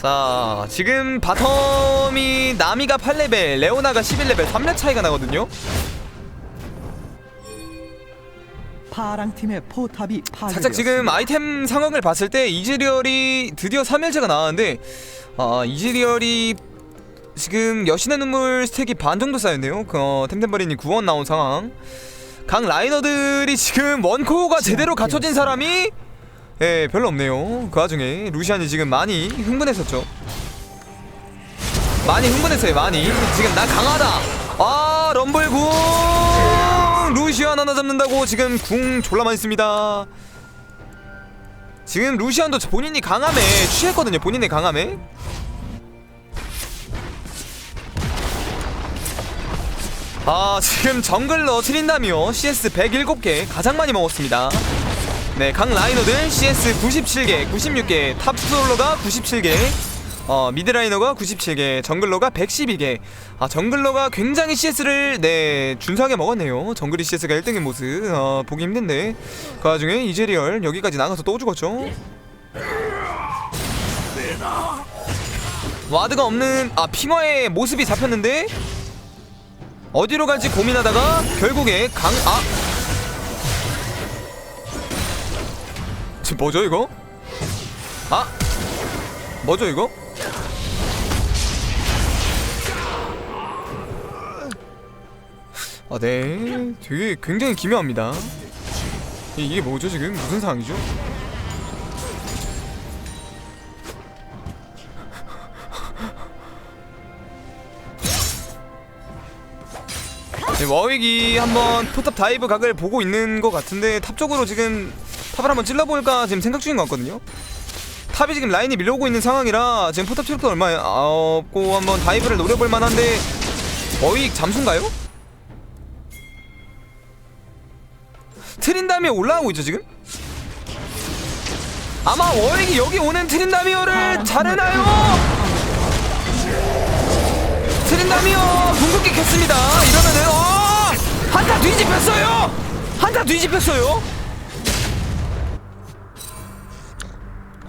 자 지금 바텀이 나미가 8레벨 레오나가 11레벨 3렙 차이가 나거든요. 파랑 팀의 포탑이 파괴되었습니다. 살짝 지금 아이템 상황을 봤을 때 이즈리얼이 드디어 3일째가 나왔는데 아 이즈리얼이 지금 여신의 눈물 스택이 반 정도 쌓였네요. 그, 어, 템템버린이 구원 나온 상황. 각 라이너들이 지금 원코어가 제대로 갖춰진 사람이 예 별로 없네요. 그 와중에 루시안이 지금 많이 흥분했었죠. 많이 흥분했어요 많이. 지금 나 강하다. 아 럼블 궁 루시안 하나 잡는다고 지금 궁 졸라 많이 씁니다. 지금 루시안도 본인이 강함에 취했거든요 본인의 강함에. 아 지금 정글러 트린다미오 CS 107개 가장 많이 먹었습니다 네, 각 라이너들 CS 97개, 96개, 탑 솔러가 97개, 어, 미드 라이너가 97개, 정글러가 112개. 아, 정글러가 굉장히 CS를 네, 준수하게 먹었네요. 정글이 CS가 1등인 모습. 어, 보기 힘든데. 그 와중에 이제리얼 여기까지 나가서 또 죽었죠. 와드가 없는 아, 핑어의 모습이 잡혔는데 어디로 갈지 고민하다가 결국에 강 아, 지금 뭐죠 이거? 아 뭐죠 이거? 아 네 되게 굉장히 기묘합니다 이- 이게 뭐죠 지금 무슨 상황이죠? 네, 워윅이 한번 포탑 다이브 각을 보고 있는 것 같은데 탑 쪽으로 지금 탑을 한번 찔러볼까 지금 생각 중인 것 같거든요. 탑이 지금 라인이 밀려오고 있는 상황이라 지금 포탑 체력도 얼마 없고 한번 다이브를 노려볼 만한데 워윅 잠수인가요? 트린다미어 올라가고 있죠 지금? 아마 워윅이 여기 오는 트린다미어를 자르나요? 트린다미어 궁극기 켰습니다 이러면은 어! 한타 뒤집혔어요! 한타 뒤집혔어요!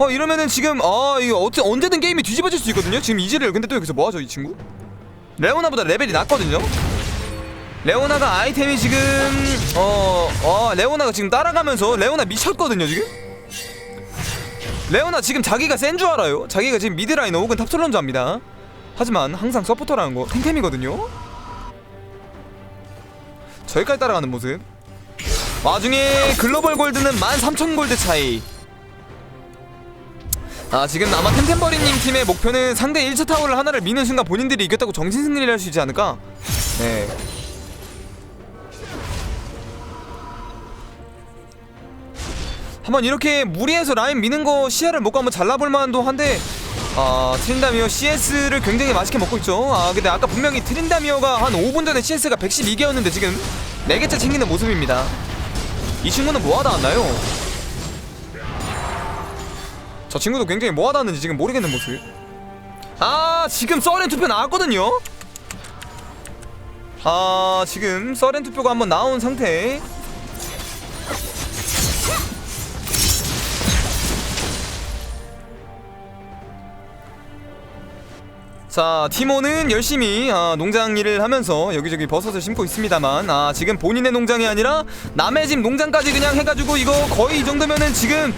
어 이러면은 지금 아 이거 어째 언제든 게임이 뒤집어질 수 있거든요? 지금 이지를. 근데 또 여기서 뭐하죠 이 친구? 레오나보다 레벨이 낮거든요? 레오나가 아이템이 지금 어, 어 레오나가 지금 따라가면서 레오나 미쳤거든요 지금? 레오나 지금 자기가 센 줄 알아요? 자기가 지금 미드라이너 혹은 탑솔런 줄 압니다. 하지만 항상 서포터라는 거 탱템이거든요? 저기까지 따라가는 모습. 와중에 글로벌 골드는 13,000 골드 차이 아 지금 아마 템템버리님 팀의 목표는 상대 1차 타워를 하나를 미는 순간 본인들이 이겼다고 정신승리를 할 수 있지 않을까? 네 한번 이렇게 무리해서 라인 미는 거 시야를 먹고 한번 잘라볼 만도 한데 아 트린다미어 CS를 굉장히 맛있게 먹고 있죠 아 근데 아까 분명히 트린다미어가 한 5분 전에 CS가 112개였는데 지금 4개째 챙기는 모습입니다 이 친구는 뭐하다 왔나요? 저 친구도 굉장히 뭐하다 왔는지 지금 모르겠는 모습. 아 지금 서렌 투표 나왔거든요. 아 지금 서렌 투표가 한번 나온 상태. 자 티모는 열심히 아, 농장 일을 하면서 여기저기 버섯을 심고 있습니다만 아 지금 본인의 농장이 아니라 남의 집 농장까지 그냥 해가지고 이거 거의 이 정도면은 지금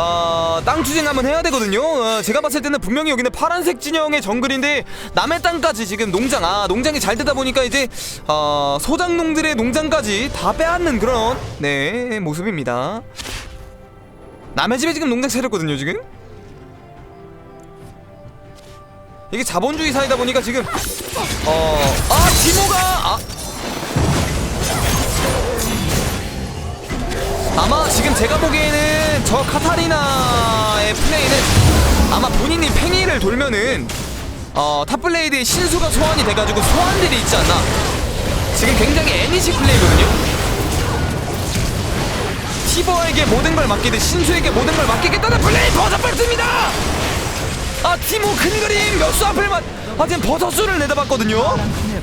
아, 땅 투쟁 한번 해야 되거든요. 어, 제가 봤을 때는 분명히 여기는 파란색 진영의 정글인데 남의 땅까지 지금 농장 아 농장이 잘 되다 보니까 이제 아, 소장농들의 농장까지 다 빼앗는 그런 네 모습입니다. 남의 집에 지금 농장 차렸거든요 지금. 이게 자본주의 사회다 보니까 지금 어아 티모가 아 아마 지금 제가 보기에는 저 카타리나의 플레이는 아마 본인이 팽이를 돌면은 어 탑블레이드의 신수가 소환이 돼가지고 소환들이 있지 않나. 지금 굉장히 애니시 플레이거든요. 티버에게 모든 걸 맡기듯 신수에게 모든 걸 맡기겠다는 플레이 버섯버렸습니다! 아 티모 큰 그림 몇수 앞을만 아 지금 버섯수를 내다봤거든요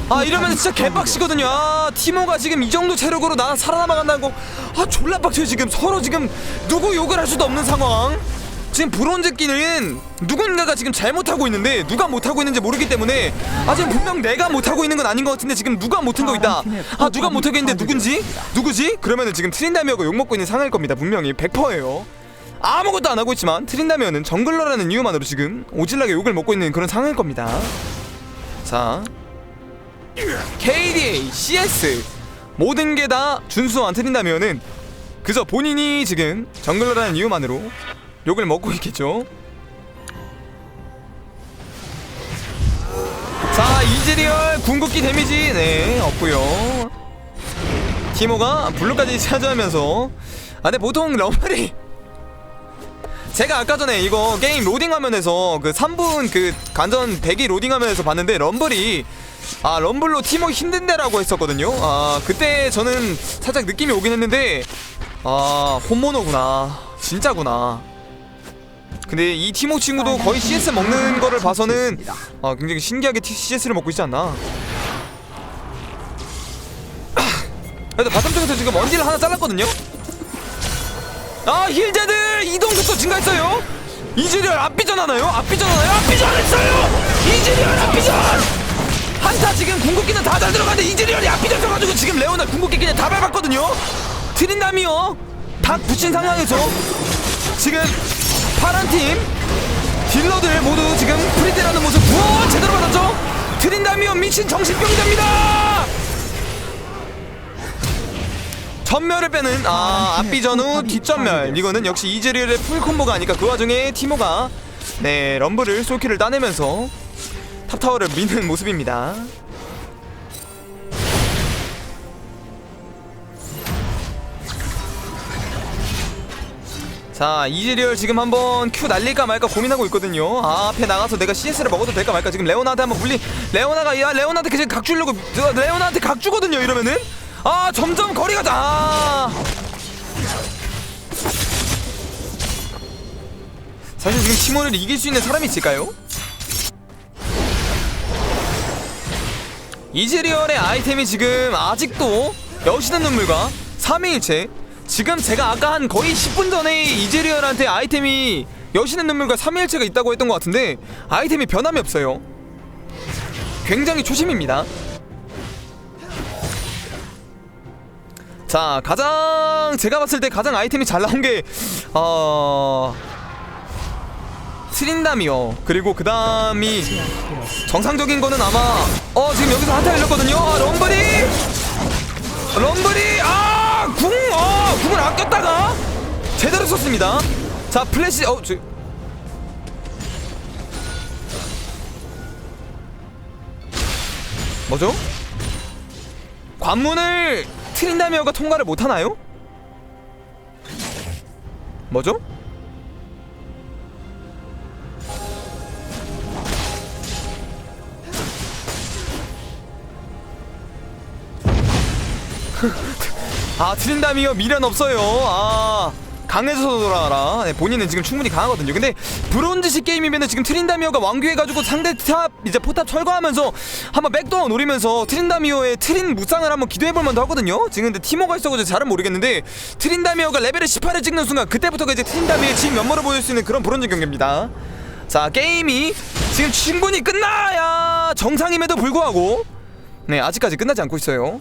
아 이러면 진짜 개빡시거든요. 아 티모가 지금 이 정도 체력으로 나 살아남아간다고 아 졸라 빡쳐요 지금. 서로 지금 누구 욕을 할 수도 없는 상황. 지금 브론즈 끼는 누군가가 지금 잘못하고 있는데 누가 못하고 있는지 모르기 때문에 아 지금 분명 내가 못하고 있는 건 아닌 것 같은데 지금 누가 못한 거 있다. 아 누가 못하고 있는데 누군지? 누구지? 그러면은 지금 트린다미어가 욕먹고 있는 상황일 겁니다. 분명히 100%예요. 아무것도 안 하고 있지만 트린다미어는 정글러라는 이유만으로 지금 오질나게 욕을 먹고 있는 그런 상황일 겁니다. 자 KDA, CS 모든 게 다 준수한 트린다미어는 그저 본인이 지금 정글러라는 이유만으로 욕을 먹고 있겠죠. 자 이즈리얼 궁극기 데미지 네 없고요. 티모가 블루까지 차지하면서 아 근데 보통 럼블이 제가 아까 전에 이거 게임 로딩 화면에서 그 3분 그 간전 대기 로딩 화면에서 봤는데 럼블이 아 럼블로 티모 힘든데라고 했었거든요. 아 그때 저는 살짝 느낌이 오긴 했는데 아 혼모노구나 진짜구나. 근데 이 티모 친구도 거의 CS 먹는 거를 봐서는 아 굉장히 신기하게 CS를 먹고 있지 않나. 그래도 바텀 쪽에서 지금 원딜 하나 잘랐거든요. 아 힐제드 이동 속도 증가했어요. 이즈리얼 앞비전 하나요? 앞비전 하나요? 앞비전 했어요. 이즈리얼 앞비전. 한타 지금 궁극기는 다 잘 들어가는데 이즈리얼이 앞비전 써가지고 지금 레오나 궁극기 그냥 다 밟았거든요. 트린다미요. 다 붙인 상황에서 지금 파란 팀 딜러들 모두 지금 프리드라는 모습 우와 제대로 받았죠. 트린다미요 미친 정신병자입니다. 전멸을 빼는 아 앞비 전 후 뒷전멸. 이거는 역시 이즈리얼의 풀 콤보가 아니까 그 와중에 티모가 네 럼블을 솔킬을 따내면서 탑타워를 미는 모습입니다. 자 이즈리얼 지금 한번 큐 날릴까 말까 고민하고 있거든요. 아 앞에 나가서 내가 CS를 먹어도 될까 말까 지금 레오나한테 한번 물리 레오나가 야 레오나한테 그냥 각 주려고 레오나한테 각 주거든요 이러면은 아 점점 거리가 아 사실 지금 팀원을 이길 수 있는 사람이 있을까요? 이즈리얼의 아이템이 지금 아직도 여신의 눈물과 3위일체. 지금 제가 아까 한 거의 10분 전에 이즈리얼한테 아이템이 여신의 눈물과 3위일체가 있다고 했던 것 같은데 아이템이 변함이 없어요. 굉장히 초심입니다 자 가장 제가 봤을 때 가장 아이템이 잘 나온 게 어... 트린다미요. 그리고 그 다음이 정상적인 거는 아마 어 지금 여기서 한타 열렸거든요. 아 럼블이! 럼블이! 아궁! 어, 궁을 아꼈다가 제대로 썼습니다. 자 플래시 어 저... 뭐죠? 관문을 트린다미어가 통과를 못하나요? 뭐죠? 아 트린다미어 미련 없어요 아 강해져서 돌아와라. 네, 본인은 지금 충분히 강하거든요. 근데 브론즈식 게임이면은 지금 트린다미어가 완규해가지고 상대 탑 이제 포탑 철거하면서 한번 백도어 노리면서 트린다미어의 트린 무쌍을 한번 기도해볼 만도 하거든요. 지금 근데 티모가 있어가지고 잘은 모르겠는데 트린다미어가 레벨을 18을 찍는 순간 그때부터가 이제 트린다미어의 진 면모를 보일 수 있는 그런 브론즈 경기입니다. 자 게임이 지금 충분히 끝나야 정상임에도 불구하고 네 아직까지 끝나지 않고 있어요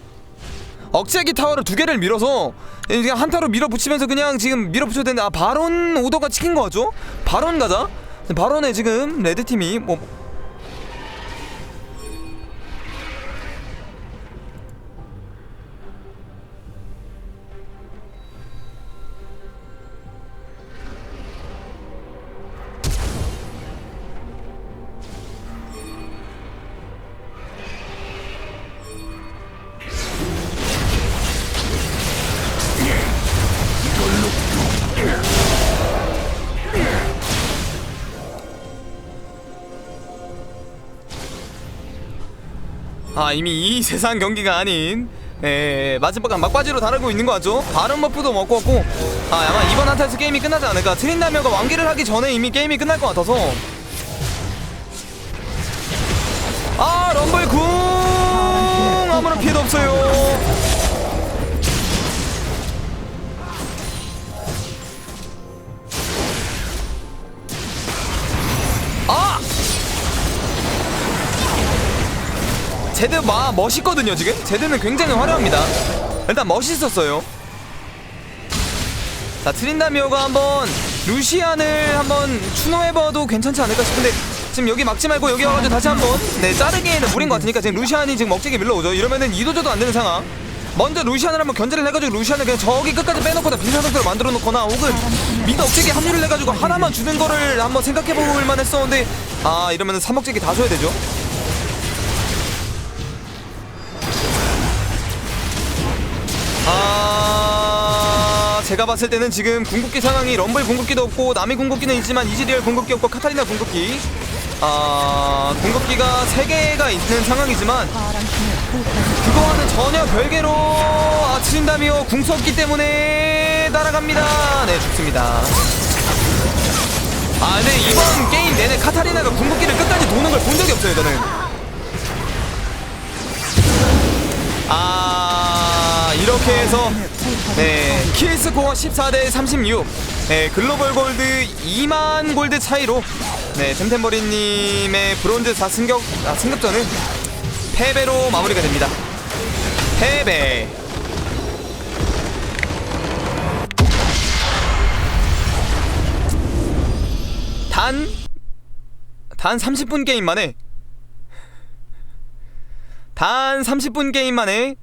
억제기 타워를 두 개를 밀어서 그냥 한타로 밀어붙이면서 그냥 지금 밀어붙여야 되는데 아 바론 오더가 찍힌 거 같죠? 바론 가자 바론에 지금 레드팀이 뭐 아 이미 이 세상 경기가 아닌 에 마지막 막바지로 다루고 있는 거 같죠? 바른 버프도 먹고 왔고 아 아마 이번 한타에서 게임이 끝나지 않을까? 트린다미어가 완기를 하기 전에 이미 게임이 끝날 것 같아서. 아 럼블 궁 아무런 피해도 없어요 제드 마 멋있거든요 지금? 제드는 굉장히 화려합니다. 일단 멋있었어요. 자 트린다미오가 한번 루시안을 한번 추노해봐도 괜찮지 않을까 싶은데 지금 여기 막지 말고 여기 와가지고 다시 한번 네 자르기에는 무린 것 같으니까 지금 루시안이 지금 먹지게 밀러오죠. 이러면은 이도저도 안 되는 상황. 먼저 루시안을 한번 견제를 해가지고 루시안을 그냥 저기 끝까지 빼놓거나 빈사 상태로 만들어 놓거나 혹은 미드 억제기 합류를 해가지고 하나만 주는 거를 한번 생각해볼 만했었는데 아 이러면은 3억제기 다 줘야 되죠 아 제가 봤을 때는 지금 궁극기 상황이 럼블 궁극기도 없고 남의 궁극기는 있지만 이즈리얼 궁극기 없고 카타리나 궁극기. 아 궁극기가 3개가 있는 상황이지만 그거와는 전혀 별개로 아 트린다미오 궁 썼기 때문에 따라갑니다. 네 죽습니다. 아 근데 이번 게임 내내 카타리나가 궁극기를 끝까지 도는 걸 본 적이 없어요 저는. 아 이렇게 해서 네, 킬스코어 14대 36. 네, 글로벌 골드 2만 골드 차이로 네, 템템버리님의 브론즈 4 승격 아, 승급전은 패배로 마무리가 됩니다. 패배. 단, 단 30분 게임 만에 단 30분 게임 만에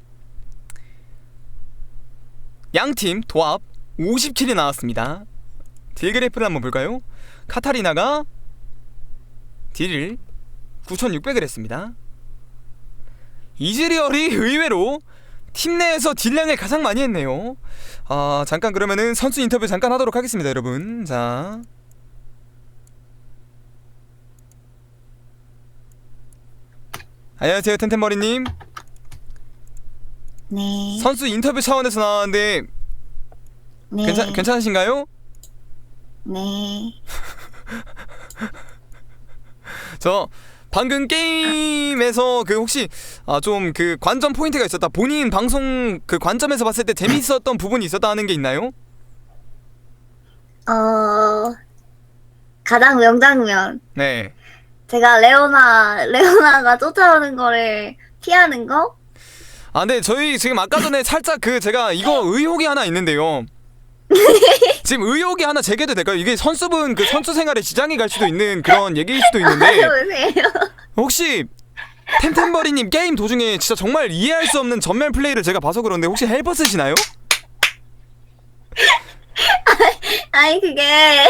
양팀 도합 57이 나왔습니다. 딜 그래프를 한번 볼까요? 카타리나가 딜을 9,600을 했습니다. 이즈리얼이 의외로 팀 내에서 딜량을 가장 많이 했네요. 아 잠깐 그러면은 선수 인터뷰 잠깐 하도록 하겠습니다, 여러분. 자. 안녕하세요, 텐텐머리님. 네. 선수 인터뷰 차원에서 나왔는데 네. 괜찮 괜찮으신가요? 네. 저 방금 게임에서 그 혹시 아 좀 그 관전 포인트가 있었다. 본인 방송 그 관점에서 봤을 때 재미있었던 부분이 있었다는 게 있나요? 어, 가장 명장면. 네. 제가 레오나, 레오나가 쫓아오는 거를 피하는 거? 아 근데 저희 지금 아까 전에 살짝 그 제가 이거 의혹이 하나 있는데요. 지금 의혹이 하나 제기도 될까요? 이게 선수분 그 선수 생활에 지장이 갈 수도 있는 그런 얘기일 수도 있는데 보세요. 혹시 템템버리님 게임 도중에 진짜 정말 이해할 수 없는 전면 플레이를 제가 봐서 그런데 혹시 헬퍼 쓰시나요? 아니, 그게,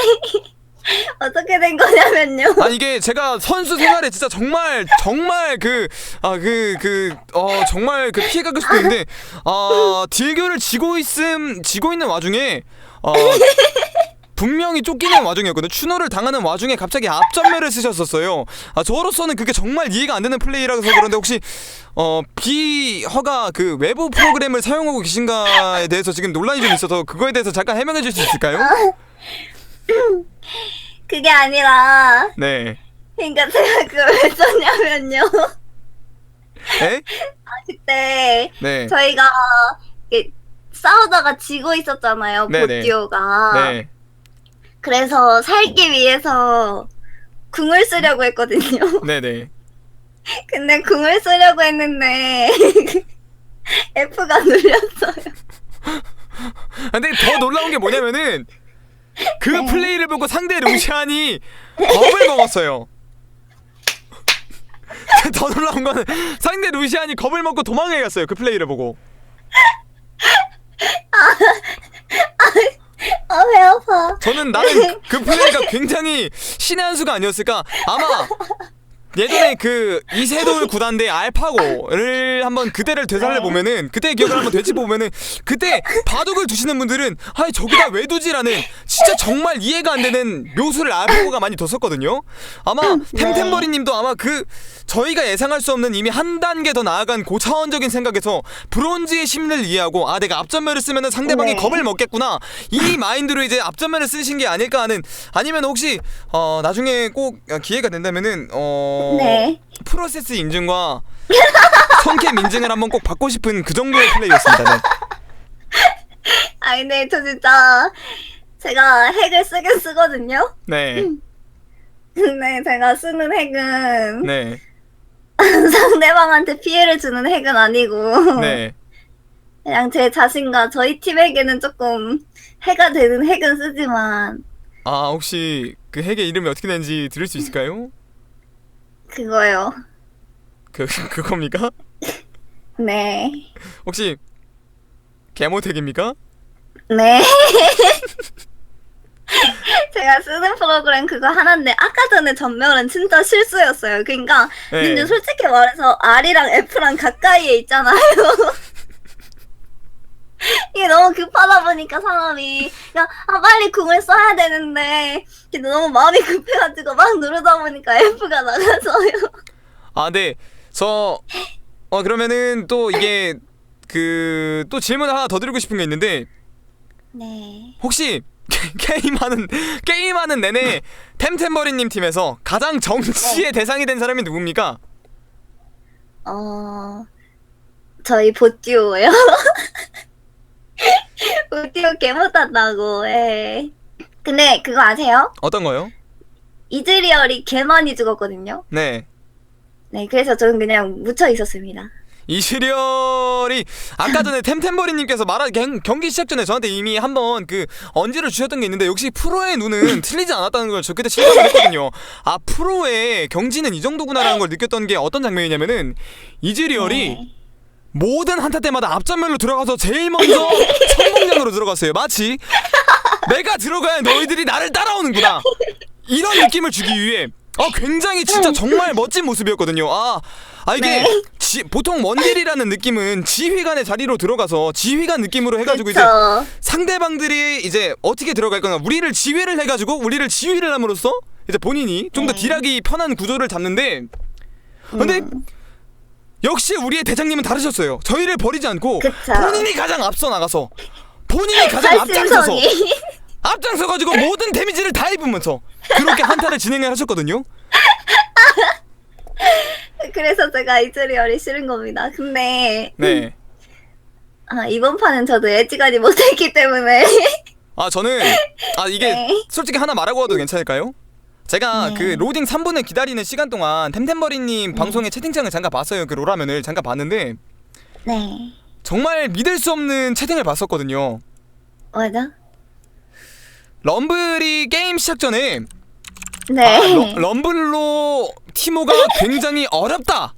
어떻게 된 거냐면요. 아 이게 제가 선수 생활에 진짜 정말 정말 그 아 그 그 어 정말 그 피해가 클 수도 있는데 아 딜교를 지고 있음 지고 있는 와중에 어 분명히 쫓기는 와중이었거든요. 추노를 당하는 와중에 갑자기 앞전멸을 쓰셨었어요. 아 저로서는 그게 정말 이해가 안 되는 플레이라서 그런데 혹시 어 비허가 그 외부 프로그램을 사용하고 계신가에 대해서 지금 논란이 좀 있어서 그거에 대해서 잠깐 해명해 줄 수 있을까요? 그게 아니라, 네. 그러니까 제가 그걸 왜 썼냐면요. 에? 그때, 네. 저희가, 이렇게 싸우다가 지고 있었잖아요. 네네. 보디오가. 네. 그래서 살기 위해서 궁을 쓰려고 했거든요. 네네. 근데 궁을 쓰려고 했는데 F가 눌렸어요. 근데 더 놀라운 게 뭐냐면은 그 네. 플레이를 보고 상대 루시안이 겁을 먹었어요. 더 놀라운 거는 상대 루시안이 겁을 먹고 도망해 갔어요. 그 플레이를 보고. 아, 배 아파. 저는 나는 그 플레이가 굉장히 신의 한 수가 아니었을까. 아마 예전에 그 이세돌 구단대 알파고를 한번 그때를 되살려 보면은 그때 기억을 한번 되짚어 보면은 그때 바둑을 두시는 분들은 아니 저기다 왜 두지라는 진짜 정말 이해가 안 되는 묘수를 알파고가 많이 뒀었거든요. 아마 템템버리님도 아마 그 저희가 예상할 수 없는 이미 한 단계 더 나아간 고차원적인 생각에서 브론즈의 심리를 이해하고 아 내가 앞전면을 쓰면은 상대방이 네. 겁을 먹겠구나 이 마인드로 이제 앞전면을 쓰신 게 아닐까 하는 아니면 혹시 어 나중에 꼭 기회가 된다면은 어 네. 프로세스 인증과 손캠 인증을 한번 꼭 받고 싶은 그 정도의 플레이였습니다. 네. 아, 근데 저 진짜 제가 핵을 쓰긴 쓰거든요. 네. 근데 제가 쓰는 핵은 네. 상대방한테 피해를 주는 핵은 아니고 네. 그냥 제 자신과 저희 팀에게는 조금 해가 되는 핵은 쓰지만 아 혹시 그 핵의 이름이 어떻게 되는지 들을 수 있을까요? 그거요. 그 그겁니까? 네. 혹시 개모택입니까? 네. 제가 쓰는 프로그램 그거 하나인데 아까 전에 전멸은 진짜 실수였어요. 그러니까 네. 근데 솔직히 말해서 R이랑 F랑 가까이에 있잖아요. 이게 너무 급하다 보니까 사람이 그냥 아 빨리 궁을 써야 되는데 근데 너무 마음이 급해가지고 막 누르다 보니까 F가 나가서요. 아, 네. 저 어, 그러면은 또 이게 그 또 질문 하나 더 드리고 싶은 게 있는데 네. 혹시 게임하는 게임하는 내내 템템버리님 팀에서 가장 정치의 대상이 된 사람이 누굽니까? 어 저희 보듀오요. 보듀오 개 못한다고. 예. 근데 그거 아세요? 어떤 거요? 이즈리얼이 개 많이 죽었거든요. 네. 네, 그래서 저는 그냥 묻혀 있었습니다. 이시리얼이 아까 전에 템템버리님께서 말한 경, 경기 시작 전에 저한테 이미 한번 그 언지를 주셨던 게 있는데 역시 프로의 눈은 틀리지 않았다는 걸 저 그때 실감을 했거든요. 아 프로의 경지는 이 정도구나라는 걸 느꼈던 게 어떤 장면이냐면은 이즈리얼이 네. 모든 한타 때마다 앞전면로 들어가서 제일 먼저 성공장으로 들어갔어요. 마치 내가 들어가야 너희들이 나를 따라오는구나. 이런 느낌을 주기 위해 어 굉장히 진짜 정말 멋진 모습이었거든요. 아, 아 이게 네. 지, 보통 원딜이라는 느낌은 지휘관의 자리로 들어가서 지휘관 느낌으로 해가지고 이제 그쵸. 상대방들이 이제 어떻게 들어갈 거나 우리를 지휘를 해가지고 우리를 지휘를 함으로써 이제 본인이 좀더 네. 딜하기 편한 구조를 잡는데 근데 음, 역시 우리의 대장님은 다르셨어요. 저희를 버리지 않고 그쵸. 본인이 가장 앞서 나가서 본인이 가장 앞장서서 발심성이. 앞장서 가지고 모든 데미지를 다 입으면서 그렇게 한타를 진행을 하셨거든요. 그래서 제가 이즈리얼이 싫은 겁니다. 근데 네. 아, 이번 판은 저도 애지간히 못했기 때문에 아 저는 아 이게 네. 솔직히 하나 말하고 와도 괜찮을까요? 제가 네. 그 로딩 3분을 기다리는 시간 동안 템템버리님 방송의 채팅창을 잠깐 봤어요. 그 롤화면을 잠깐 봤는데 네. 정말 믿을 수 없는 채팅을 봤었거든요. 맞아? 럼블이 게임 시작 전에 네. 아, 러- 럼블로 티모가 굉장히 어렵다.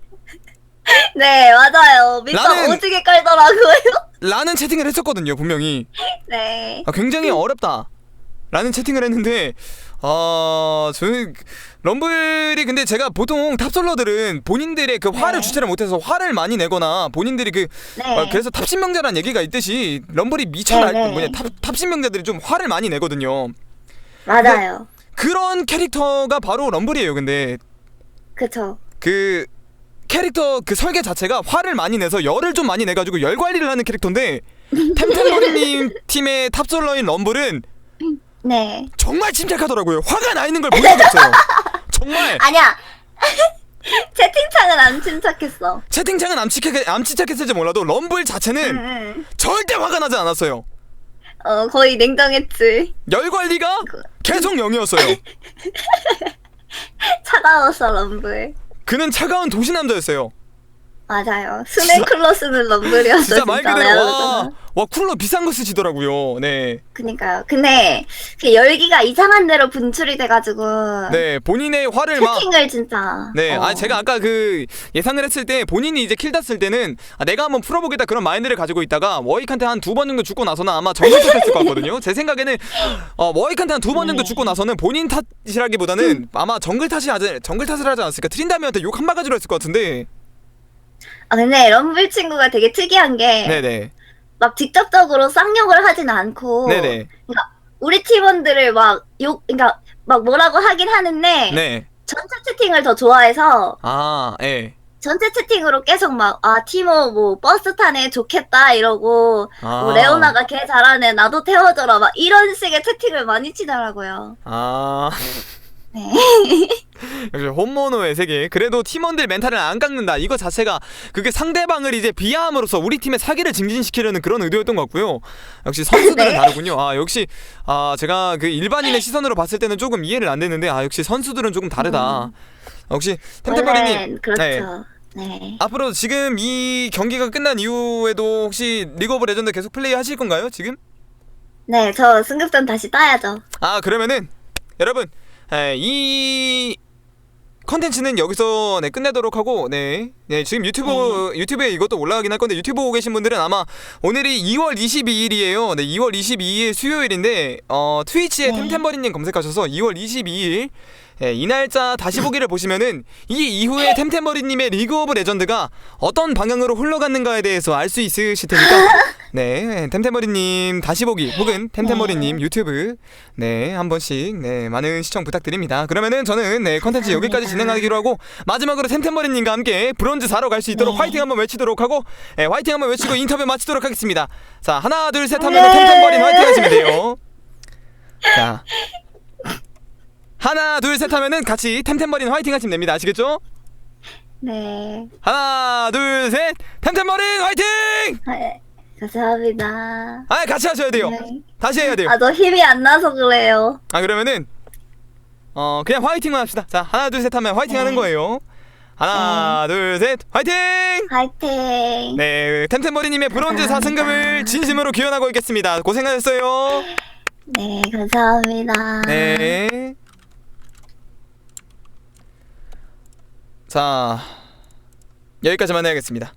네, 맞아요. 밑밥 나는- 오지게 깔더라고요. 라는 채팅을 했었거든요, 분명히. 네. 아, 굉장히 어렵다. 라는 채팅을 했는데, 아, 저는 럼블이 근데 제가 보통 탑솔러들은 본인들의 그 화를 네. 주체를 못해서 화를 많이 내거나 본인들이 그 네. 아, 그래서 탑신명자라는 얘기가 있듯이 럼블이 미쳐 날 네, 네. 뭐냐 탑 탑신명자들이 좀 화를 많이 내거든요. 맞아요. 그런 캐릭터가 바로 럼블이에요. 근데 그쵸. 그 캐릭터 그 설계 자체가 화를 많이 내서 열을 좀 많이 내가지고 열 관리를 하는 캐릭터인데 템템버리님 팀의 탑솔러인 럼블은 네. 정말 침착하더라고요. 화가 나 있는 걸 본 적이 없어요. 정말 아니야. 채팅창은 안 침착했어. 채팅창은 안 침착 안 침착했을지 몰라도 럼블 자체는 응, 응. 절대 화가 나지 않았어요. 어, 거의 냉정했지. 열 관리가 그- 계속 0이었어요. 차가웠어, 럼블. 그는 차가운 도시 남자였어요. 맞아요. 스네클로스는 럼블이었어. 진짜 말 그대로 와. 와 쿨러 비싼 거 쓰시더라고요. 네. 그니까요. 근데 그 열기가 이상한 대로 분출이 돼가지고 네, 본인의 화를 막 채팅을 진짜. 네, 어. 아 제가 아까 그 예상을 했을 때 본인이 이제 킬 땄을 때는 아, 내가 한번 풀어보겠다 그런 마인드를 가지고 있다가 워익한테 한 두 번 정도 죽고 나서는 아마 정글 탓했을 것 같거든요. 제 생각에는 어, 워익한테 한 두 번 정도 네. 죽고 나서는 본인 탓이라기보다는 아마 정글 탓이 하지 정글 탓을 하지 않았을까 트린다미한테 욕 한 바가지로 했을 것 같은데. 아, 근데 럼블 친구가 되게 특이한 게 네네. 막 직접적으로 쌍욕을 하진 않고 네네. 그러니까 우리 팀원들을 막 욕, 그러니까 막 뭐라고 하긴 하는데 네. 전체 채팅을 더 좋아해서 아, 예. 전체 채팅으로 계속 막 아 티모 뭐 버스 타네 좋겠다 이러고 아. 뭐 레오나가 개 잘하네 나도 태워줘라 막 이런 식의 채팅을 많이 치더라고요. 아. 네. 역시 홈모노의 세계. 그래도 팀원들 멘탈을 안 깎는다. 이거 자체가 그게 상대방을 이제 비하함으로써 우리 팀의 사기를 증진시키려는 그런 의도였던 것 같고요. 역시 선수들은 네. 다르군요. 아 역시 아 제가 그 일반인의 시선으로 봤을 때는 조금 이해를 안 됐는데 아 역시 선수들은 조금 다르다. 역시 템템버리님 그렇죠. 네. 네. 앞으로 지금 이 경기가 끝난 이후에도 혹시 리그 오브 레전드 계속 플레이 하실 건가요? 지금? 네, 저 승급전 다시 따야죠. 아 그러면은 여러분 에, 이 컨텐츠는 여기서 네, 끝내도록 하고 네, 네 지금 유튜브 유튜브에 이것도 올라가긴 할 건데 유튜브 보고 계신 분들은 아마 오늘이 2월 22일이에요. 네, 2월 22일 수요일인데 어 트위치에 네. 템템버리님 검색하셔서 2월 22일 예, 이 날짜 다시 보기를 보시면은 이 이후에 템템버리님의 리그 오브 레전드가 어떤 방향으로 흘러갔는가에 대해서 알 수 있으실 테니까 네 템템버리님 다시 보기 혹은 템템버리님 유튜브 네 한 번씩 네 많은 시청 부탁드립니다. 그러면은 저는 네 컨텐츠 여기까지 진행하기로 하고 마지막으로 템템버리님과 함께 브론즈 사러 갈수 있도록 네. 화이팅 한번 외치도록 하고 네, 화이팅 한번 외치고 인터뷰 마치도록 하겠습니다. 자 하나 둘 셋 하면 네. 템템버린 화이팅 하시면 돼요. 자 하나 둘 셋 하면은 같이 템템버린 화이팅 하시면 됩니다. 아시겠죠? 네. 하나 둘 셋 템템버린 화이팅! 네. 감사합니다. 아 같이 하셔야 돼요. 네. 다시 해야 돼요. 아, 저 힘이 안 나서 그래요. 아 그러면은 어 그냥 화이팅만 합시다. 자 하나 둘 셋 하면 화이팅 네. 하는 거예요. 하나 둘 셋 화이팅! 화이팅! 네 템템버리님의 브론즈 감사합니다. 4승금을 진심으로 기원하고 있겠습니다. 고생하셨어요. 네, 감사합니다. 네. 자 여기까지만 해야겠습니다.